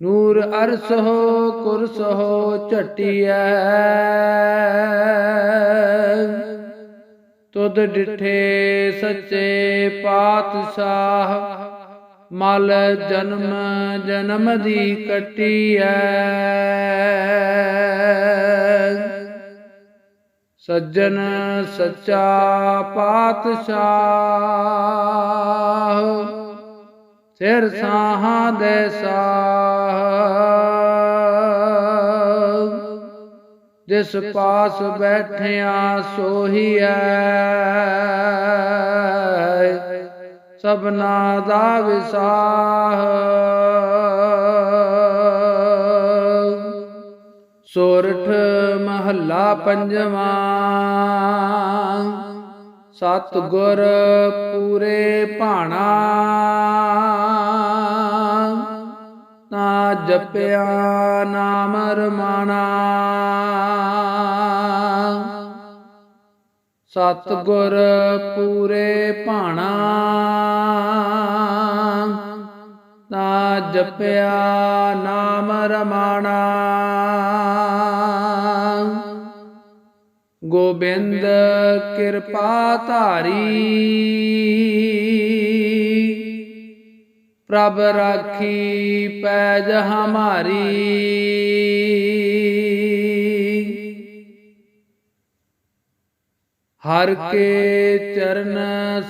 ਨੂਰ ਅਰਸ ਹੋ, ਕੁਰਸ ਹੋ, ਝਟਿਐ। ਤੁਧ ਡਿਠੇ ਸੱਚੇ ਪਾਤਸ਼ਾਹ, ਮਲ ਜਨਮ ਜਨਮ ਦੀ ਕਟਿਐ। ਸੱਜਣ ਸੱਚਾ ਪਾਤਸ਼ਾਹ, ਸਿਰ ਸਾਹਾਂ ਦੇ ਸਾਹ। ਜਿਸ ਪਾਸ ਬੈਠਿਆ ਸੋਹੀ ਸੋਹੀਐ। ਸਭਨਾ ਦਾ ਵਿਸਾਹ। ਸੋਰਠ ਮਹੱਲਾ ਪੰਜਵਾਂ। ਸਤ ਗੁਰ ਪੂਰੇ ਭਾਣਾ। ਨਾ ਜਪਿਆ ਨਾਮ ਰਮਾਣਾ ਸਤ ਗੁਰ ਪੂਰੇ ਭਾਣਾ। ਨਾ ਜਪਿਆ ਨਾਮ ਰਮਾਣਾ ਗੋਬਿੰਦ ਕਿਰਪਾ ਧਾਰੀ। ਪ੍ਰਭ ਰਾਖੀ ਪੈਜ ਹਮਾਰੀ। ਹਰ ਕੇ ਚਰਨ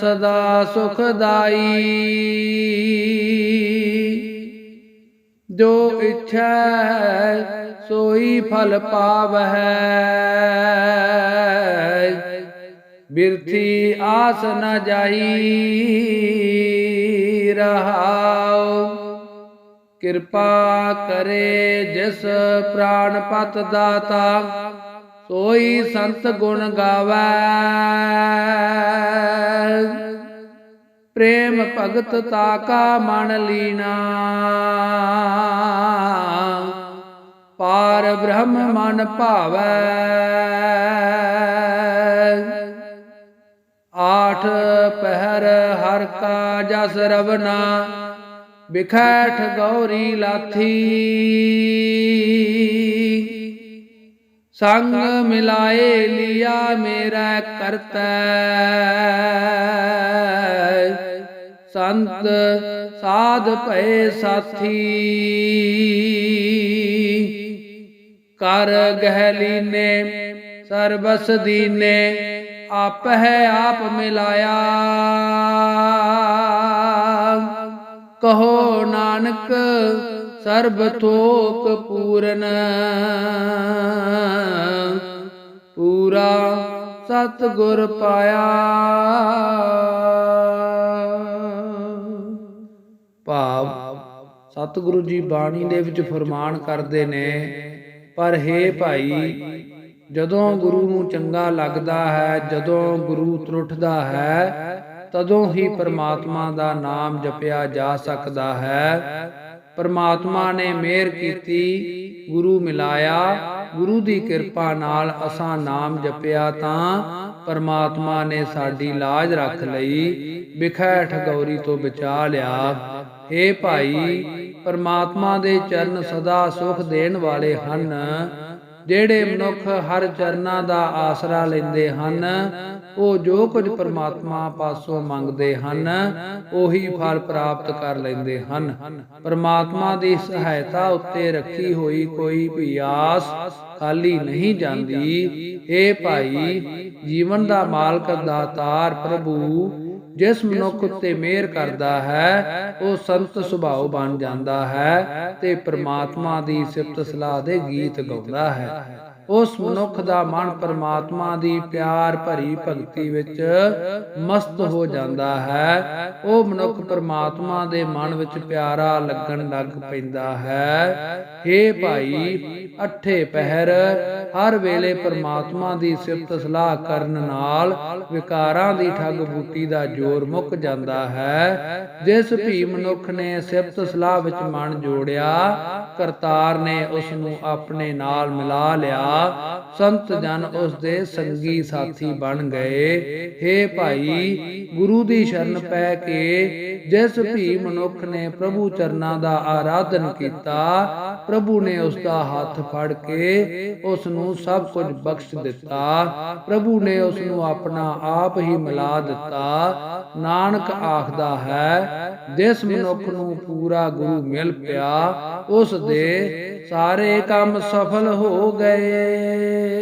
ਸਦਾ ਸੁਖਦਾਈ। ਜੋ ਇੱਛਾ ਸੋਈ ਫਲ ਪਾਵਹਿ। ਬਿਰਥੀ ਆਸ ਨ ਜਾਈ ਰਹਾਉ। ਕਿਰਪਾ ਕਰੇ ਜਿਸ ਪ੍ਰਾਨ ਪਤ ਦਾਤਾ, ਸੋਈ ਸੰਤ ਗੁਣ ਗਾਵੈ। ਪ੍ਰੇਮ ਭਗਤ ਤਾਕਾ ਮਨ ਲੀਨਾ। ਪਾਰ ਬ੍ਰਹਮ ਮਨ ਭਾਵੈ। ਆਠ ਪਹਿਰ ਹਰ ਕਾ ਜਸ ਰਵਨਾ, ਬਿਖੈਠ ਗੌਰੀ ਲਾਥੀ। ਸੰਗ ਮਿਲਾਏ ਲਿਆ ਮੇਰਾ ਕਰਤੈ। ਸੰਤ ਸਾਧ ਭਏ ਸਾਥੀ। ਕਰ ਗਹਿ ਲੀਨੇ ਸਰਬਸ ਦੀਨੇ ਆਪ ਹੈ ਆਪ ਮਿਲਾਇਆ। ਕਹੋ ਨਾਨਕ, ਸਰਬ ਥੋਕ ਪੂਰਨ। ਪੂਰਾ ਸਤ ਗੁਰ ਪਾਇਆ। ਭਾਵ ਸਤਿਗੁਰੂ ਜੀ ਬਾਣੀ ਦੇ ਵਿੱਚ ਫਰਮਾਨ ਕਰਦੇ ਨੇ, ਪਰ ਹੇ ਭਾਈ ਜਦੋਂ ਗੁਰੂ ਨੂੰ ਚੰਗਾ ਲੱਗਦਾ ਹੈ, ਜਦੋਂ ਗੁਰੂ ਤਰੁੱਠਦਾ ਹੈ, ਤਦੋਂ ਹੀ ਪਰਮਾਤਮਾ ਦਾ ਨਾਮ ਜਪਿਆ ਜਾ ਸਕਦਾ ਹੈ। ਪਰਮਾਤਮਾ ਨੇ ਮਿਹਰ ਕੀਤੀ, ਗੁਰੂ ਮਿਲਾਇਆ, ਗੁਰੂ ਦੀ ਕਿਰਪਾ ਨਾਲ ਅਸਾਂ ਨਾਮ ਜਪਿਆ ਤਾਂ ਪਰਮਾਤਮਾ ਨੇ ਸਾਡੀ ਲਾਜ ਰੱਖ ਲਈ ਵਿਖੈਠ ਗੌਰੀ ਤੋਂ ਬਚਾ ਲਿਆ। ਏ ਭਾਈ, ਪਰਮਾਤਮਾ ਦੇ ਚਰਨ ਸਦਾ ਸੁਖ ਦੇਣ ਵਾਲੇ ਹਨ। ਜਿਹੜੇ ਮਨੁੱਖ ਹਰ ਚਰਨਾਂ ਦਾ ਆਸਰਾ ਲੈਂਦੇ ਹਨ, ਉਹ ਜੋ ਕੁਝ ਪਰਮਾਤਮਾ ਪਾਸੋਂ ਮੰਗਦੇ ਹਨ, ਉਹੀ ਫਲ ਪ੍ਰਾਪਤ ਕਰ ਲੈਂਦੇ ਹਨ। ਪਰਮਾਤਮਾ ਦੀ ਸਹਾਇਤਾ ਉੱਤੇ ਰੱਖੀ ਹੋਈ ਕੋਈ ਵੀ ਆਸ ਖਾਲੀ ਨਹੀਂ ਜਾਂਦੀ। ਇਹ ਭਾਈ, ਜੀਵਨ ਦਾ ਮਾਲਕ ਦਾਤਾਰ ਪ੍ਰਭੂ ਜਿਸ ਮਨੁੱਖ ਉੱਤੇ ਮਿਹਰ ਕਰਦਾ ਹੈ ਉਹ ਸੰਤ ਸੁਭਾਅ ਬਣ ਜਾਂਦਾ ਹੈ ਤੇ ਪ੍ਰਮਾਤਮਾ ਦੀ ਸਿਫਤ ਸਲਾਹ ਦੇ ਗੀਤ ਗਾਉਂਦਾ ਹੈ। ਉਸ ਮਨੁੱਖ ਦਾ ਮਨ ਪਰਮਾਤਮਾ ਦੀ ਪਿਆਰ ਭਰੀ ਭਗਤੀ ਵਿੱਚ ਮਸਤ ਹੋ ਜਾਂਦਾ ਹੈ। ਉਹ ਮਨੁੱਖ ਪਰਮਾਤਮਾ ਦੇ ਮਨ ਵਿੱਚ ਪਿਆਰਾ ਲੱਗਣ ਲੱਗ ਪੈਂਦਾ ਹੈ। ਏ ਭਾਈ ਅਠੇ ਪਹਿਰ ਹਰ ਵੇਲੇ ਪਰਮਾਤਮਾ ਦੀ ਸਿਫਤ ਸਲਾਹ ਕਰਨ ਨਾਲ ਵਿਕਾਰਾਂ ਦੀ ਠੱਗ ਬੂਟੀ ਦਾ ਜ਼ੋਰ ਮੁੱਕ ਜਾਂਦਾ ਹੈ। ਜਿਸ ਵੀ ਮਨੁੱਖ ਨੇ ਸਿਫਤ ਸਲਾਹ ਵਿੱਚ ਮਨ ਜੋੜਿਆ, ਕਰਤਾਰ ਨੇ ਉਸ ਨੂੰ ਆਪਣੇ ਨਾਲ ਮਿਲਾ ਲਿਆ। ਸੰਤ ਜਨ ਉਸ ਦੇ ਸੰਗੀ ਸਾਥੀ ਬਣ ਗਏ। हे ਭਾਈ, ਗੁਰੂ ਦੀ ਸ਼ਰਨ ਪੈ ਕੇ ਜਿਸ ਭੀ ਮਨੁੱਖ ਨੇ ਪ੍ਰਭੂ ਚਰਨਾਂ ਦਾ ਆਰਾਧਨ ਕੀਤਾ, ਪ੍ਰਭੂ ਨੇ ਉਸ ਦਾ ਹੱਥ ਫੜ ਕੇ ਉਸ ਨੂੰ ਸਭ ਕੁਝ ਬਖਸ਼ ਦਿੱਤਾ। ਪ੍ਰਭੂ ਨੇ ਉਸ ਨੂੰ ਆਪਣਾ ਆਪ ਹੀ ਮਿਲਾ ਦਿੱਤਾ। ਨਾਨਕ ਆਖਦਾ ਹੈ, ਜਿਸ ਮਨੁੱਖ ਨੂੰ ਪੂਰਾ ਗੁਰੂ ਮਿਲ ਪਿਆ, ਉਸ ਦੇ ਸਾਰੇ ਕੰਮ ਸਫਲ ਹੋ ਗਏ।